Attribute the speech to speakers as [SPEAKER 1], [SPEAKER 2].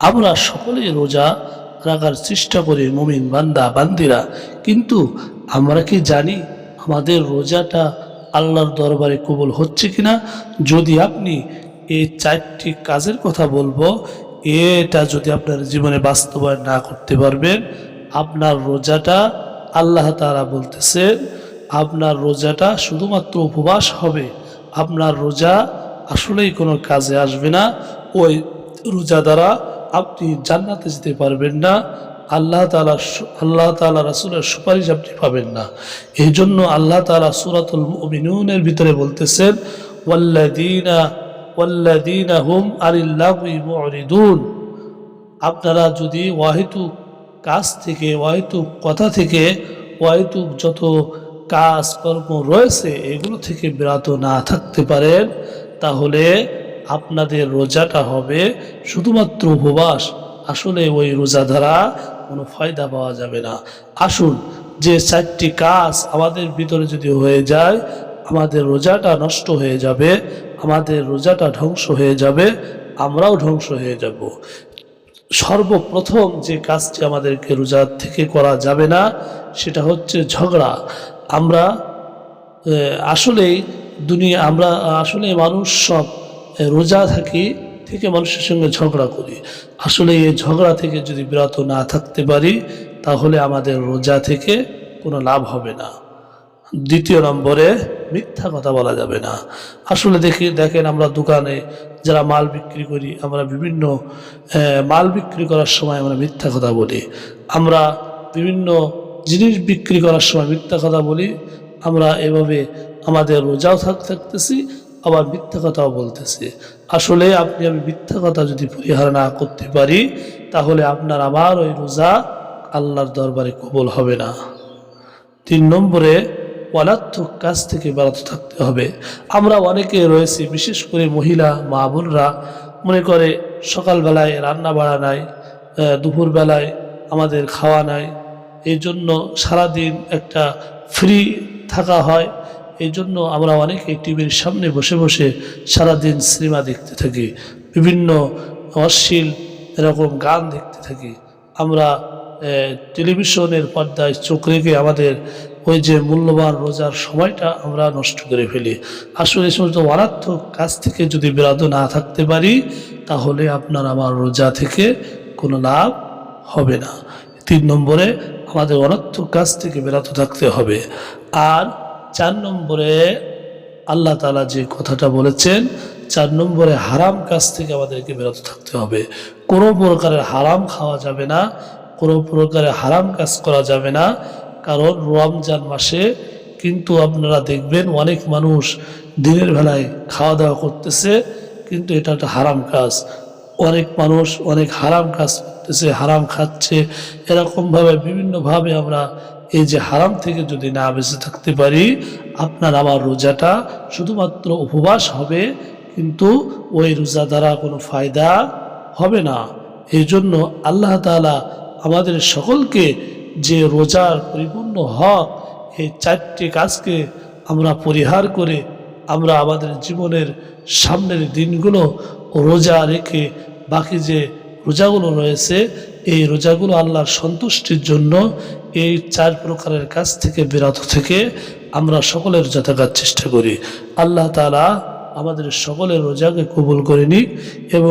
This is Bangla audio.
[SPEAKER 1] আমরা সকলেই রোজা রাখার চেষ্টা করি মুমিন বান্দা, বান্দিরা। কিন্তু আমরা কি জানি আমাদের রোজাটা আল্লাহর দরবারে কবুল হচ্ছে কিনা? যদি আপনি এই চারটি কাজের কথা বলব, এটা যদি আপনার জীবনে বাস্তবায়ন না করতে পারবেন, আপনার রোজাটা আল্লাহ তারা বলতেছেন, আপনার রোজাটা শুধুমাত্র উপবাস হবে। আপনার রোজা আসলেই কোনো কাজে আসবে না। ওই রোজা দ্বারা আপনি জান্নাতে যেতে পারবেন না, আল্লাহ তালা আল্লাহ তালা রাসুলের সুপারিশ আপনি পাবেন না। এই জন্য আল্লাহ তালা সুরাতুল মিনুনের ভিতরে বলতেছেন হুম আপনারা যদি ওয়াহিতুক কাজ থেকে ওয়াহিতুক কথা থেকে ওয়াহিতুক যত কাজকর্ম রয়েছে, এগুলো থেকে বিরত না থাকতে পারেন, তাহলে আপনাদের রোজাটা হবে শুধুমাত্র উপবাস। আসলে ওই রোজা দ্বারা কোনো ফায়দা পাওয়া যাবে না। আসুন, যে চারটি কাজ আমাদের ভিতরে যদি হয়ে যায়, আমাদের রোজাটা নষ্ট হয়ে যাবে, আমাদের রোজাটা ধ্বংস হয়ে যাবে, আমরাও ধ্বংস হয়ে যাব। সর্বপ্রথম যে কাজটি আমাদেরকে রোজা থেকে করা যাবে না, সেটা হচ্ছে ঝগড়া। আমরা আসলেই দুনিয়া, আমরা আসলে মানুষ সব রোজা থাকি থেকে মানুষের সঙ্গে ঝগড়া করি। আসলে এই ঝগড়া থেকে যদি বিরত না থাকতে পারি, তাহলে আমাদের রোজা থেকে কোনো লাভ হবে না। দ্বিতীয় নম্বরে, মিথ্যা কথা বলা যাবে না। আসলে দেখি, দেখেন আমরা দোকানে যারা মাল বিক্রি করি, আমরা বিভিন্ন মাল বিক্রি করার সময় আমরা মিথ্যা কথা বলি। আমরা বিভিন্ন জিনিস বিক্রি করার সময় মিথ্যা কথা বলি। আমরা এভাবে আমাদের রোজাও থাক, থাকতেছি আবার মিথ্যা কথাও বলতেছে। আসলে আপনি আমি মিথ্যা কথা যদি পরিহার না করতে পারি, তাহলে আপনার আবার ওই রোজা আল্লাহর দরবারে কবল হবে না। তিন নম্বরে অনার্থক কাজ থেকে বেরোতে থাকতে হবে। আমরা অনেকে রয়েছি, বিশেষ করে মহিলা, মা বোনরা, মনে করে সকালবেলায় রান্না বাড়া নাই দুপুরবেলায় আমাদের খাওয়া নাই এই জন্য সারাদিন একটা ফ্রি থাকা হয়। এই জন্য আমরা অনেকে টিভির সামনে বসে বসে সারাদিন সিনেমা দেখতে থাকি, বিভিন্ন অশ্লীল এরকম গান দেখতে থাকি। আমরা টেলিভিশনের পর্দায় চোখ রেখে আমাদের ওই যে মূল্যবান রোজার সময়টা আমরা নষ্ট করে ফেলি। আসলে এই সমস্ত মারাত্মক কাজ থেকে যদি বিরত না থাকতে পারি, তাহলে আপনার আমার রোজা থেকে কোনো লাভ হবে না। তিন নম্বরে, আমাদের অনর্থক কাজ থেকে বিরত থাকতে হবে। আর চার নম্বরে আল্লাহ তালা যে কথাটা বলেছেন, চার নম্বরে হারাম কাজ থেকে আমাদেরকে বিরত থাকতে হবে। কোনো প্রকারের হারাম খাওয়া যাবে না, কোনো প্রকারের হারাম কাজ করা যাবে না। কারণ রমজান মাসে কিন্তু আপনারা দেখবেন অনেক মানুষ দিনের বেলায় খাওয়া দাওয়া করতেছে, কিন্তু এটা একটা হারাম কাজ। অনেক মানুষ অনেক হারাম কাজ করতেছে, হারাম খাচ্ছে। এরকমভাবে বিভিন্নভাবে আমরা এই যে হারাম থেকে যদি না বেঁচে থাকতে পারি, আপনার আমার রোজাটা শুধুমাত্র উপবাস হবে, কিন্তু ওই রোজা দ্বারা কোনো ফায়দা হবে না। এই জন্য আল্লাহ তাআলা আমাদের সকলকে যে রোজার পরিপূর্ণ হক, এই চারটি কাজকে আমরা পরিহার করে আমরা আমাদের জীবনের সামনের দিনগুলো রোজা রেখে বাকি যে রোজাগুলো রয়েছে এই রোজাগুলো আল্লাহর সন্তুষ্টির জন্য এই চার প্রকারের কাজ থেকে, বিরত থেকে আমরা সকলের থাকার চেষ্টা করি। আল্লাহ তালা আমাদের সকলের রোজাকে কবুল করে নিক এবং